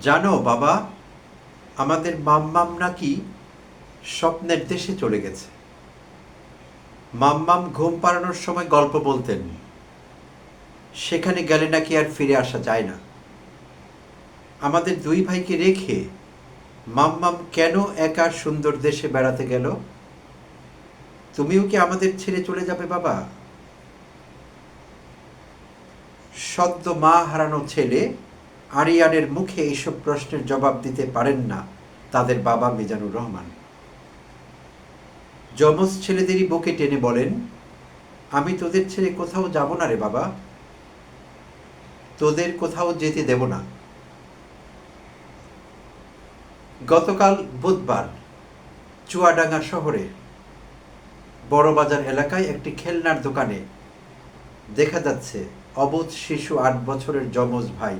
জানো বাবা, আমাদের মাম্মাম নাকি স্বপ্নের দেশে চলে গেছে। মাম্মাম ঘুম পাড়ানোর সময় গল্প বলতেন, সেখানে গেলে নাকি আর ফিরে আসা যায় না। আমাদের দুই ভাইকে রেখে মাম্মাম কেন একা সুন্দর দেশে বেড়াতে গেল? তুমিও কি আমাদের ছেড়ে চলে যাবে বাবা? সদ্য মা হারানো ছেলে আরিয়ানের মুখে এইসব প্রশ্নের জবাব দিতে পারেন না তাদের বাবা মিজানুর রহমান। যমজ ছেলেদেরই বুকে টেনে বলেন, আমি তোদের ছেড়ে কোথাও যাব না রে বাবা। তোদের কোথাও যেতে দেব না। গতকাল বুধবার চুয়াডাঙ্গা শহরে বড়বাজার এলাকায় একটি খেলনার দোকানে দেখা যাচ্ছে অবোধ শিশু আট বছরের যমজ ভাই।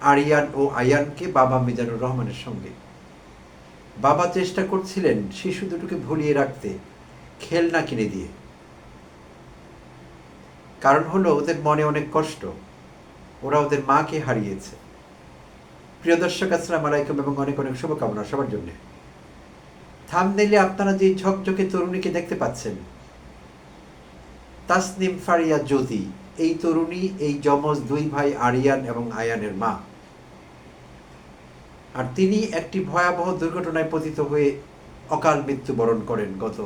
আরিয়ান ও আয়ানকে বাবা মিজানুর রহমানের সঙ্গে। বাবা চেষ্টা করছিলেন শিশু দুটোকে ভুলিয়ে রাখতে, খেলনা কিনে দিয়ে। কারণ হলো ওদের মনে অনেক কষ্ট। ওরা ওদের মাকে হারিয়েছে। প্রিয় দর্শক, আসসালাম আলাইকুম এবং অনেক অনেক শুভকামনা সবার জন্য। থামনেলে আপনারা যে ঝকঝকে তরুণীকে দেখতে পাচ্ছেন, তাসনিম ফারিয়া জ্যোতি। এই তরুণী, এই যমজ দুই ভাই আরিয়ান এবং আয়ানের মা। আর তিনি একটি ভয়াবহ দুর্ঘটনায় পতিত হয়ে অকাল মৃত্যুবরণ করেন গত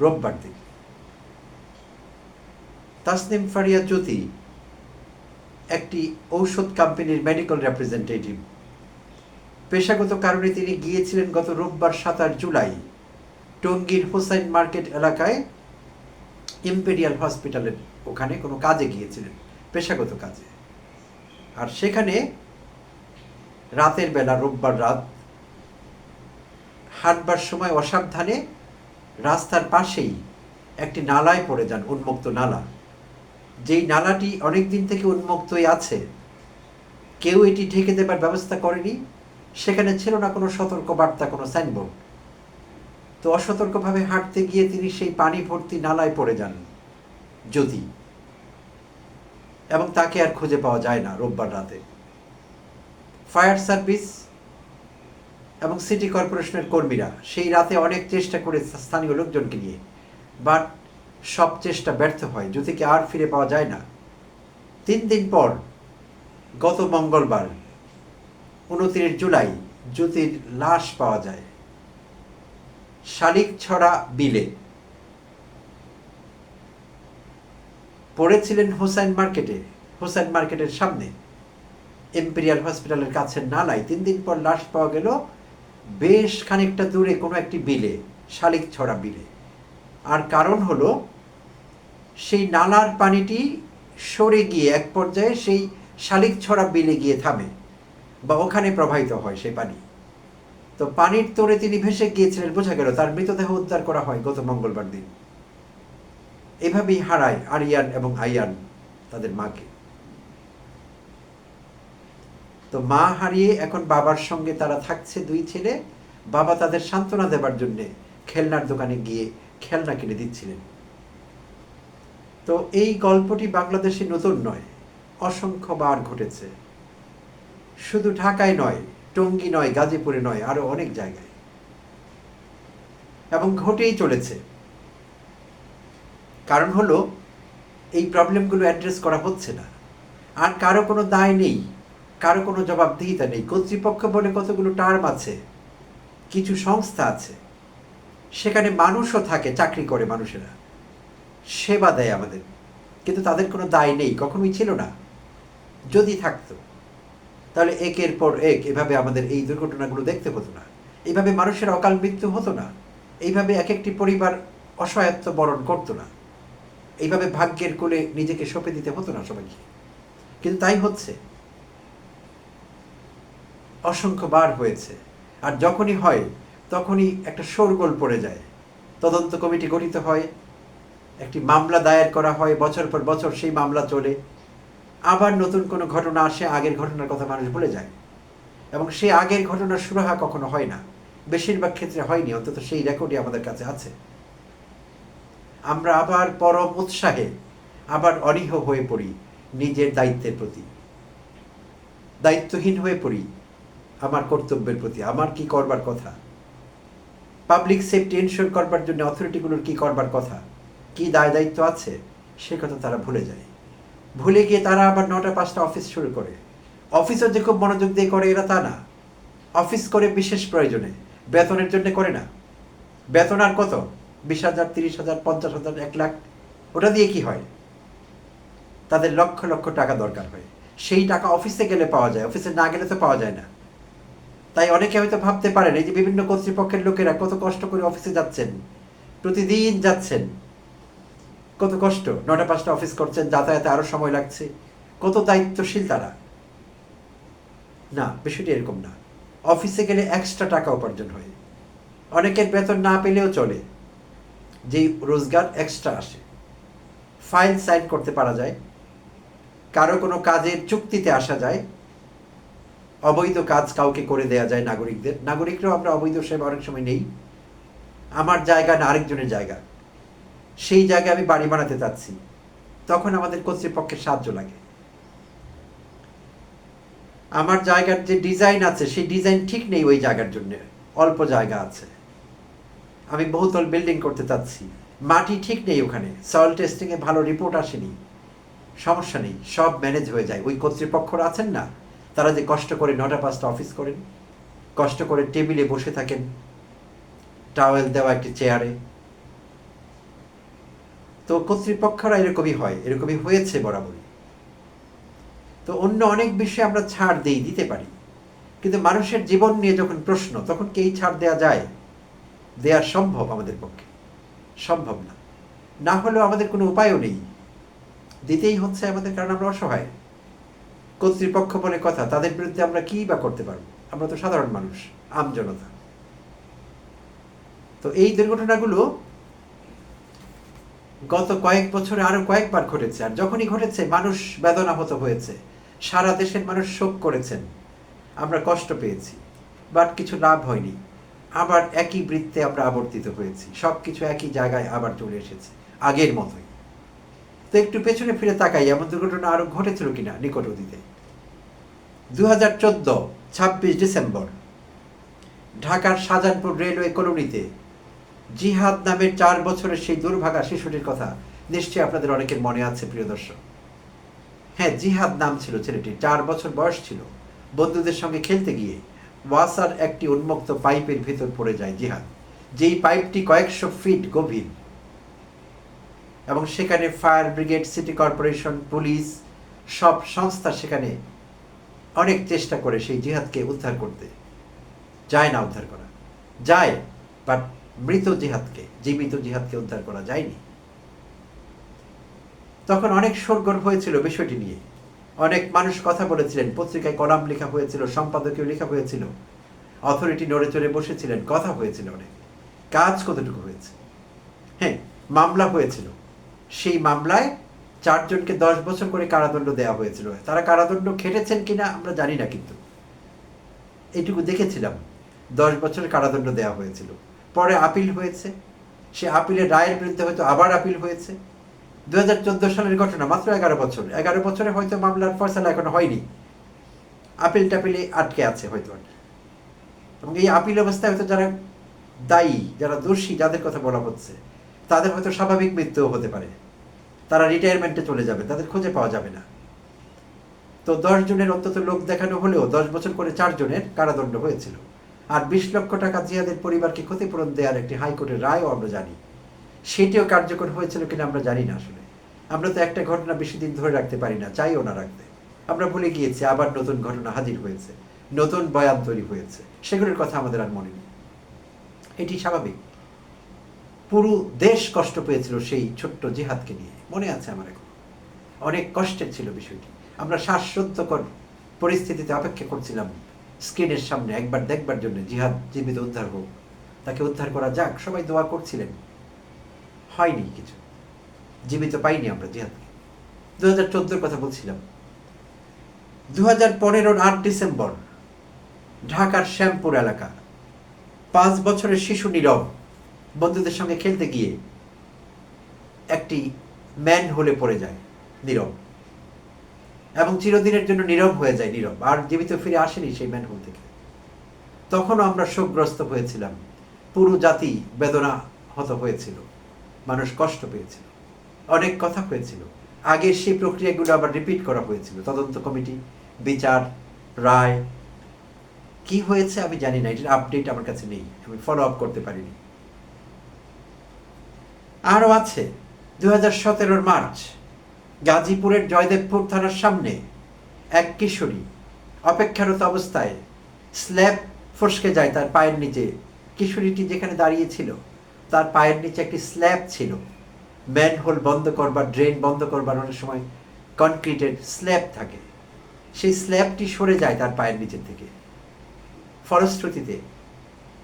রোববার দিন। তাসনিম ফারিয়া জ্যোতি একটি ঔষধ কোম্পানির মেডিকেল রেপ্রেজেন্টেটিভ পেশাগত কারণে তিনি গিয়েছিলেন গত রোববার সাতাশ জুলাই টঙ্গীর হোসাইন মার্কেট এলাকায় ইম্পেরিয়াল হসপিটালের ওখানে কোনো কাজে গিয়েছিলেন, পেশাগত কাজে। আর সেখানে রাতের বেলা, রোববার রাত, হাঁটবার সময় অসাবধানে রাস্তার পাশেই একটি নালায় পড়ে যান উন্মুক্ত নালা। যেই নালাটি অনেক দিন থেকে উন্মুক্তই আছে, কেউ এটি ঢেকে দেবার ব্যবস্থা করেনি। সেখানে ছিল না কোনো সতর্ক বার্তা কোনো সাইনবোর্ড। তো অসতর্কভাবে হাঁটতে গিয়ে তিনি সেই পানি ভর্তি নালায় পড়ে যান। যদি। এবং তাকে আর খুঁজে পাওয়া যায় না রোববার রাতে। ফায়ার সার্ভিস এবং সিটি কর্পোরেশনের কর্মীরা সেই রাতে অনেক চেষ্টা করে স্থানীয় লোকজনকে নিয়ে, বাট সব চেষ্টা ব্যর্থ হয়, জ্যোতিকে আর ফিরে পাওয়া যায় না। তিন দিন পর, গত মঙ্গলবার, উনত্রিশ জুলাই, জ্যোতির লাশ পাওয়া যায়। শালিক ছড়া বিলে। পড়েছিলেন হোসাইন মার্কেটে, হোসাইন মার্কেটের সামনে। এম্পেরিয়াল হসপিটালের কাছে নালায় তিন দিন পর লাশ পাওয়া গেল বেশ খানিকটা দূরে কোনো একটি বিলে, শালিক ছড়া বিলে। আর কারণ হলো, সেই নালার পানিটি সরে গিয়ে এক পর্যায়ে সেই শালিক ছড়া বিলে গিয়ে থামে বা ওখানে প্রবাহিত হয় সেই পানি। তো পানির তোরে তিনি ভেসে গিয়েছিলেন, বোঝা গেল তার মৃতদেহ উদ্ধার করা হয় গত মঙ্গলবার দিন। এভাবেই হারায় আরিয়ান এবং আইয়ান তাদের মাকে। তো মা হারিয়ে এখন বাবার সঙ্গে তারা থাকছে দুই ছেলে। বাবা তাদের সান্ত্বনা দেবার জন্য খেলনার দোকানে গিয়ে খেলনা কিনে দিচ্ছিলেন। তো এই গল্পটি বাংলাদেশে নতুন নয়, অসংখ্যবার ঘটেছে। শুধু ঢাকায় নয়, টঙ্গী নয়, গাজীপুরে নয়, আরও অনেক জায়গায়। এবং ঘটেই চলেছে। কারণ হলো, এই প্রবলেমগুলো অ্যাড্রেস করা হচ্ছে না। আর কারও কোনো দায় নেই, কারও কোনো জবাবদিহিতা নেই। কর্তৃপক্ষ বলে কতগুলো টার্ম আছে, কিছু সংস্থা আছে, সেখানে মানুষও থাকে, চাকরি করে মানুষেরা। সেবা দেয় আমাদের। কিন্তু তাদের কোনো দায় নেই, কখনোই ছিল না। যদি থাকতো, তাহলে একের পর এক এভাবে আমাদের এই দুর্ঘটনাগুলো দেখতে হতো না। এইভাবে মানুষের অকাল মৃত্যু হতো না। এইভাবে এক একটি পরিবার অসহায়ত্ব বরণ করতো না। এইভাবে ভাগ্যের কোলে নিজেকে সঁপে দিতে হতো না সবাইকে। কিন্তু তাই হচ্ছে। অসংখ্যবার হয়েছে। আর যখনই হয়, তখনই একটা শোরগোল পড়ে যায়। তদন্ত কমিটি গঠিত হয়, একটি মামলা দায়ের করা হয়, বছর পর বছর সেই মামলা চলে। আবার নতুন কোনো ঘটনা আসে, আগের ঘটনার কথা মানুষ ভুলে যায়। এবং সেই আগের ঘটনার সুরাহা কখনো হয় না। বেশিরভাগ ক্ষেত্রে হয়নি, অন্তত সেই রেকর্ডই আমাদের কাছে আছে। আমরা আবার পরম উৎসাহে, আবার অনীহ হয়ে পড়ি নিজের দায়িত্বের প্রতি। দায়িত্বহীন হয়ে পড়ি আমার কর্তব্যের প্রতি। আমার কি করবার কথা? পাবলিক সেফটি এনশোর করবার জন্য অথরিটিগুলোর কি করবার কথা? কি দায় দায়িত্ব আছে? সে কথা তারা ভুলে যায়। ভুলে গিয়ে তারা আবার নটা পাঁচটা অফিস শুরু করে। অফিসও যে খুব মনোযোগ দিয়ে করে এরা তা না। অফিস করে বিশেষ প্রয়োজনে। বেতনের জন্য করে না। বেতন আর কত? বিশ হাজার, তিরিশ হাজার, পঞ্চাশ হাজার, এক লাখ, ওটা দিয়ে কি হয়? তাদের লক্ষ লক্ষ টাকা দরকার হয়। সেই টাকা অফিসে গেলে পাওয়া যায়, অফিসে না গেলে তো পাওয়া যায় না। তাই অনেকে হয়তো ভাবতে পারেন, এই যে বিভিন্ন কর্তৃপক্ষের লোকেরা কত কষ্ট করে অফিসে যাচ্ছেন, প্রতিদিন যাচ্ছেন। কত কষ্ট নটা পাঁচটা অফিস করছেন, যাতায়াতে আরও সময় লাগছে। কত দায়িত্বশীল তারা। না, বিষয়টি এরকম না। অফিসে গেলে এক্সট্রা টাকা উপার্জন হয়। অনেকের বেতন না পেলেও চলে। যেই রোজগার এক্সট্রা আসে। ফাইল সাইন করতে পারা যায়। কারও কোনো কাজের চুক্তিতে আসা যায়। অবৈধ কাজ কাউকে করে দেয়া যায় নাগরিকদের। নাগরিকরাও আমরা অবৈধ সেবা অনেক সময় নেই। আমার জায়গা না আরেকজনের জায়গা। সেই জায়গায় আমি বাড়ি বানাতে চাচ্ছি। তখন আমাদের কর্তৃপক্ষের সাহায্য লাগে। আমার জায়গার যে ডিজাইন আছে, সেই ডিজাইন ঠিক নেই ওই জায়গার জন্য। অল্প জায়গা আছে। আমি বহুতল বিল্ডিং করতে চাচ্ছি। মাটি ঠিক নেই ওখানে। সয়েল টেস্টিংয়ে ভালো রিপোর্ট আসেনি। সমস্যা নেই, সব ম্যানেজ হয়ে যায়। ওই কর্তৃপক্ষরা আছেন না? তারা যে কষ্ট করে নটা পাঁচটা অফিস করেন, কষ্ট করে টেবিলে বসে থাকেন টাওয়েল দেওয়া একটি চেয়ারে তো কর্তৃপক্ষরা এরকমই হয়, এরকমই হয়েছে বরাবরই। তো অন্য অনেক বিষয়ে আমরা ছাড় দিই দিতে পারি। কিন্তু মানুষের জীবন নিয়ে যখন প্রশ্ন, তখন কি এই ছাড় দেওয়া যায়? দেওয়া সম্ভব আমাদের পক্ষে। সম্ভব না। না হলেও আমাদের কোনো উপায়ও নেই। দিতেই হচ্ছে আমাদের, কারণ আমরা অসহায়। কর্তৃপক্ষ বলে কথা, তাদের বিরুদ্ধে আমরা কি বা করতে পারব? আমরা তো সাধারণ মানুষ, আম জনতা। তো এই দুর্ঘটনাগুলো গত কয়েক বছরে আরও কয়েকবার ঘটেছে, আর যখনই ঘটেছে, মানুষ বেদনাহত হয়েছে। সারা দেশের মানুষ শোক করেছেন। আমরা কষ্ট পেয়েছি, বাট কিছু লাভ হয়নি। আবার একই বৃত্তে আমরা আবর্তিত হয়েছি। সব কিছু একই জায়গায় আবার চলে এসেছে, আগের মতোই। তো একটু পেছনে ফিরে তাকাই, এমন দুর্ঘটনা আরও ঘটেছিল কিনা নিকট অতীতে। দু হাজার চোদ্দ, ছাব্বিশ ডিসেম্বর, ঢাকার শাহজাহানপুর রেলওয়ে কলোনিতে জিহাদ নামের চার বছরের সেই দুর্ভাগা শিশুটির কথা নিশ্চয়ই আপনাদের অনেকের মনে আছে, প্রিয় দর্শক। হ্যাঁ জিহাদ নাম ছিল ছেলেটির, চার বছর বয়স ছিল। বন্ধুদের সঙ্গে খেলতে গিয়ে ওয়াসার একটি উন্মুক্ত পাইপের ভিতর পড়ে যায় জিহাদ, যেই পাইপটি কয়েকশো ফিট গভীর। এবং সেখানে fire brigade, city corporation, police সব সংস্থা সেখানে অনেক চেষ্টা করে সেই জিহাদকে উদ্ধার করতে। যায় না উদ্ধার করা। যায় বাট মৃত জিহাদকে, জীবিত জিহাদকে উদ্ধার করা যায়নি। তখন অনেক সরগর হয়েছিল বিষয়টি নিয়ে। অনেক মানুষ কথা বলেছিলেন, পত্রিকায় কলাম লেখা হয়েছিল, সম্পাদকীয় লেখা হয়েছিল, অথরিটি নড়ে চড়ে বসেছিলেন, কথা হয়েছিল অনেক। কাজ কতটুকু হয়েছে? হ্যাঁ মামলা হয়েছিল। সেই মামলায় চারজনকে দশ বছর করে কারাদণ্ড দেওয়া হয়েছিল। তারা কারাদণ্ড খেটেছেন কিনা আমরা জানি না কিন্তু। এইটুকু দেখেছিলাম, দশ বছর কারাদণ্ড দেওয়া হয়েছিল। পরে আপিল হয়েছে। সে আপিলের রায়ের বিরুদ্ধে হয়তো আবার আপিল হয়েছে। দু হাজার চোদ্দ সালের ঘটনা, মাত্র এগারো বছর। এগারো বছরে হয়তো মামলার ফয়সালা এখনও হয়নি। আপিল টাপিলে আটকে আছে হয়তো। এবং এই আপিল অবস্থায় হয়তো যারা দায়ী, যারা দোষী, যাদের কথা বলা হচ্ছে, তাদের হয়তো স্বাভাবিক মৃত্যুও হতে পারে। তারা রিটায়ারমেন্টে চলে যাবে, তাদের খুঁজে পাওয়া যাবে না। তো দশ জনের অন্তত লোক দেখানো হলেও দশ বছর করে চারজনের কারাদণ্ড হয়েছিল। আর বিশ লক্ষ টাকা জিয়াদের পরিবারকে ক্ষতিপূরণ দেওয়ার একটি হাইকোর্টের রায়ও আমরা জানি। সেটিও কার্যকর হয়েছিল কিনা আমরা জানি না আসলে। আমরা তো একটা ঘটনা বেশি দিন ধরে রাখতে পারি না, চাইও না রাখতে। আমরা ভুলে গিয়েছি, আবার নতুন ঘটনা হাজির হয়েছে, নতুন বয়ান তৈরি হয়েছে। সেগুলোর কথা আমাদের আর মনে নেই। এটি স্বাভাবিক। পুরো দেশ কষ্ট পেয়েছিল সেই ছোট্ট জিহাদকে নিয়ে। মনে আছে আমার এখন। অনেক কষ্টের ছিল বিষয়টি। আমরা শ্বাসরুদ্ধকর পরিস্থিতিতে অপেক্ষা করছিলাম। স্ক্রিনের সামনে একবার দেখবার জন্য জিহাদ জীবিত উদ্ধার হোক, তাকে উদ্ধার করা যাক, সবাই দোয়া করছিলেন। হয়নি কিছু। জীবিত পাইনি আমরা জিহাদকে। দু হাজার চোদ্দোর কথা বলছিলাম। দু হাজার পনেরোর আট ডিসেম্বর, ঢাকার শ্যামপুর এলাকা, পাঁচ বছরের শিশু নীরব, বন্ধুদের সঙ্গে খেলতে গিয়ে একটি ম্যান হলে পড়ে যায় নীরব। এবং চিরদিনের জন্য নীরব হয়ে যায় নীরব, আর জীবিত ফিরে আসেনি সেই ম্যানহোল থেকে। তখনও আমরা শোকগ্রস্ত হয়েছিলাম। পুরো জাতি বেদনা হত হয়েছিল। মানুষ কষ্ট পেয়েছিল। অনেক কথা হয়েছিল। আগের সেই প্রক্রিয়াগুলো আবার রিপিট করা হয়েছিল। তদন্ত কমিটি, বিচার, রায়। কি হয়েছে আমি জানি না। এটার আপডেট আমার কাছে নেই। আমি ফলো আপ করতে পারিনি। আরও আছে দু হাজার সতেরোর মার্চ, গাজীপুরের জয়দেবপুর থানার সামনে এক কিশোরী অপেক্ষারত অবস্থায় স্ল্যাব ফসকে যায় তার পায়ের নিচে। কিশোরীটি যেখানে দাঁড়িয়েছিল তার পায়ের নিচে একটি স্ল্যাব ছিল। ম্যানহোল বন্ধ করবার, ড্রেন বন্ধ করবার অনেক সময় কনক্রিটের স্ল্যাব থাকে। সেই স্ল্যাবটি সরে যায় তার পায়ের নিচের থেকে। ফলশ্রুতিতে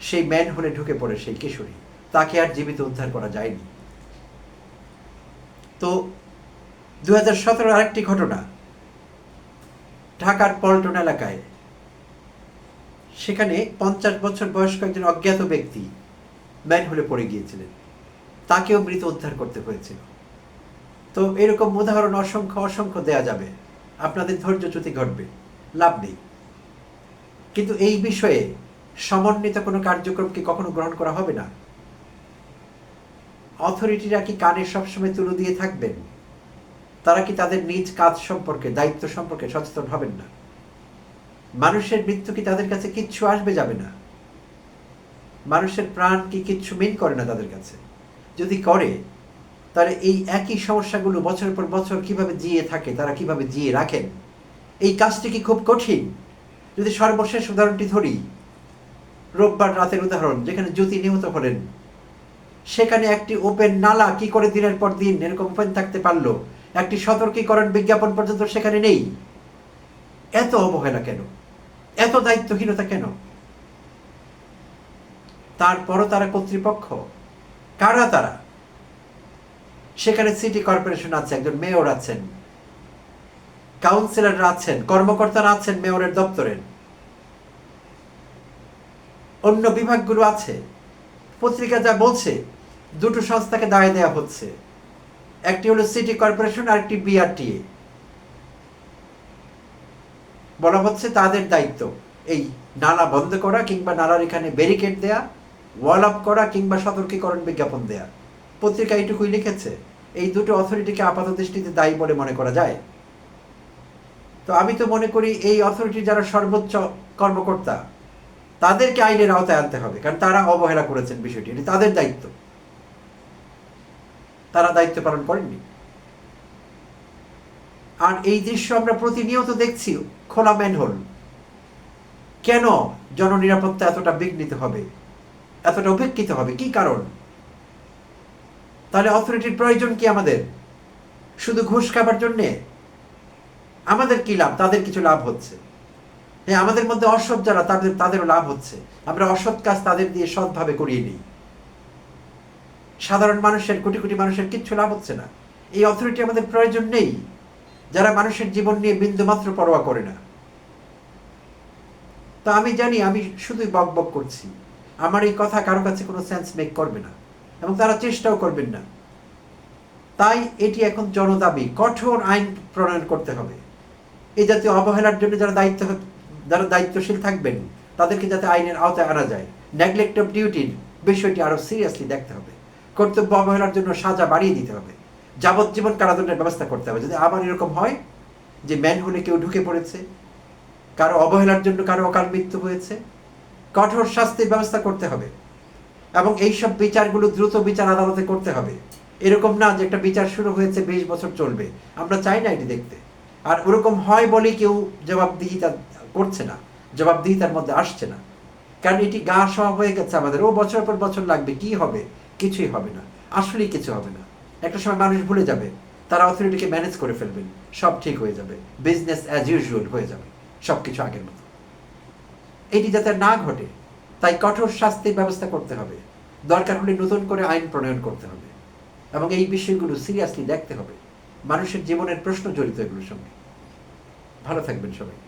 সেই ম্যানহোলে ঢুকে পড়ে সেই কিশোরী। তাকে আর জীবিত উদ্ধার করা যায়নি। তো দু হাজার সতেরো আরেকটি ঘটনা। ঢাকার পল্টন এলাকায়। সেখানে পঞ্চাশ বছর বয়স্ক একজন অজ্ঞাত ব্যক্তি ম্যানহোলে পড়ে গিয়েছিলেন। তাকেও মৃত উদ্ধার করতে হয়েছিল তো এরকম উদাহরণ অসংখ্য অসংখ্য দেয়া যাবে। আপনাদের ধৈর্যচ্যুতি ঘটবে। লাভ নেই। কিন্তু এই বিষয়ে সমন্বিত কোনো কার্যক্রম কি কখনো গ্রহণ করা হবে না? অথরিটিরা কি কানে সবসময় তুলে দিয়ে থাকবেন? তারা কি তাদের নিজ কাজ সম্পর্কে, দায়িত্ব সম্পর্কে সচেতন হবেন না? মানুষের মৃত্যু কি তাদের কাছে কিচ্ছু আসবে যাবে না? মানুষের প্রাণ কি কিচ্ছু মিন করে না তাদের কাছে? যদি করে, তাহলে এই একই সমস্যাগুলো বছরের পর বছর কীভাবে জিয়ে থাকে, তারা কীভাবে জিয়ে রাখেন? এই কাজটি কি খুব কঠিন? যদি সর্বশেষ উদাহরণটি ধরি, রোববার রাতের উদাহরণ, যেখানে জ্যোতি নিহত হলেন। সেখানে একটি ওপেন নালা কি করে দিনের পর দিন এরকম ওপেন থাকতে পারল? একটি সতর্কীকরণ বিজ্ঞাপন পর্যন্ত সেখানে নেই? এত অবহেলা কেন? এত দায়িত্বহীনতা কেন? তারপরও তারা কর্তৃপক্ষ? কারা তারা? সেখানে সিটি কর্পোরেশন আছে, একজন মেয়র আছেন। কাউন্সিলররা আছেন, কর্মকর্তারা আছেন মেয়রের দপ্তরের অন্য বিভাগগুলো আছে। পত্রিকা যা বলছে, দুটো সংস্থাকে দায় দেওয়া হচ্ছে। একটি হলো সিটি কর্পোরেশন আর একটি বিআরটিএ। বলা হচ্ছে তাদের দায়িত্ব, এই নালা বন্ধ করা কিংবা নালার এখানে ব্যারিকেড দেয়া। ওয়াল আপ করা কিংবা সতর্কীকরণ বিজ্ঞাপন দেয়া। পত্রিকা এইটুকুই লিখেছে, এই দুটো অথরিটিকে আপাত দৃষ্টিতে দায়ী বলে মনে করা যায়। তো আমি তো মনে করি এই অথরিটি যারা সর্বোচ্চ কর্মকর্তা, তাদেরকে আইনের আওতায় আনতে হবে, কারণ তারা অবহেলা করেছেন বিষয়টি, এটি তাদের দায়িত্ব। তারা দায়িত্ব পালন করেননি। আর এই দৃশ্য আমরা প্রতিনিয়ত দেখছি খোলা ম্যানহোল। কেন জননিরাপত্তা এতটা বিঘ্নিত হবে? এতটা উপেক্ষিত হবে, কি কারণ? তাহলে অথরিটির প্রয়োজন কি আমাদের? শুধু ঘুষ খাবার জন্যে? আমাদের কি লাভ? তাদের কিছু লাভ হচ্ছে। হ্যাঁ আমাদের মধ্যে অসৎ যারা, তাদের, তাদেরও লাভ হচ্ছে। আমরা অসৎ কাজ তাদের দিয়ে সৎভাবে করিয়ে নিই। সাধারণ মানুষের, কোটি কোটি মানুষের কিচ্ছু লাভ হচ্ছে না। এই অথরিটি আমাদের প্রয়োজন নেই। যারা মানুষের জীবন নিয়ে বিন্দুমাত্র পরোয়া করে না। তো আমি জানি, আমি শুধুই বক বক করছি। আমার এই কথা কারও কাছে কোনো সেন্স মেক করবে না এবং তারা চেষ্টাও করবেন না। তাই এটি এখন জনদাবি, কঠোর আইন প্রণয়ন করতে হবে। এই জাতীয় অবহেলার জন্য যারা দায়িত্ব, যারা দায়িত্বশীল থাকবেন, তাদেরকে যাতে আইনের আওতায় আনা যায়। নেগলেক্ট অফ ডিউটির বিষয়টি আরও সিরিয়াসলি দেখতে হবে। কর্তব্য অবহেলার জন্য সাজা বাড়িয়ে দিতে হবে। যাবজ্জীবন কারাদণ্ডের ব্যবস্থা করতে হবে। যদি আবার এরকম হয় যে ম্যান হলে কেউ ঢুকে পড়েছে, কারও অবহেলার জন্য কারও অকাল মৃত্যু হয়েছে কঠোর শাস্তির ব্যবস্থা করতে হবে। এবং এইসব বিচারগুলো দ্রুত বিচার আদালতে করতে হবে। এরকম না যে একটা বিচার শুরু হয়েছে, বিশ বছর চলবে। আমরা চাই না এটি দেখতে। আর ওরকম হয় বলে কেউ জবাবদিহিতা করছে না। জবাবদিহিতার মধ্যে আসছে না। কারণ এটি গা সওয়া হয়ে গেছে আমাদের। ও বছর পর বছর লাগবে, কি হবে? কিছুই হবে না। আসলেই কিছু হবে না। একটা সময় মানুষ ভুলে যাবে। তারা অথরিটিকে ম্যানেজ করে ফেলবেন। সব ঠিক হয়ে যাবে। বিজনেস অ্যাজ ইউজুয়াল হয়ে যাবে। সব কিছু আগের মতো। এটি যাতে না ঘটে, তাই কঠোর শাস্তির ব্যবস্থা করতে হবে। দরকার হলে নতুন করে আইন প্রণয়ন করতে হবে এবং এই বিষয়গুলো সিরিয়াসলি দেখতে হবে মানুষের জীবনের প্রশ্ন জড়িত এগুলোর সঙ্গে। ভালো থাকবেন সবাই।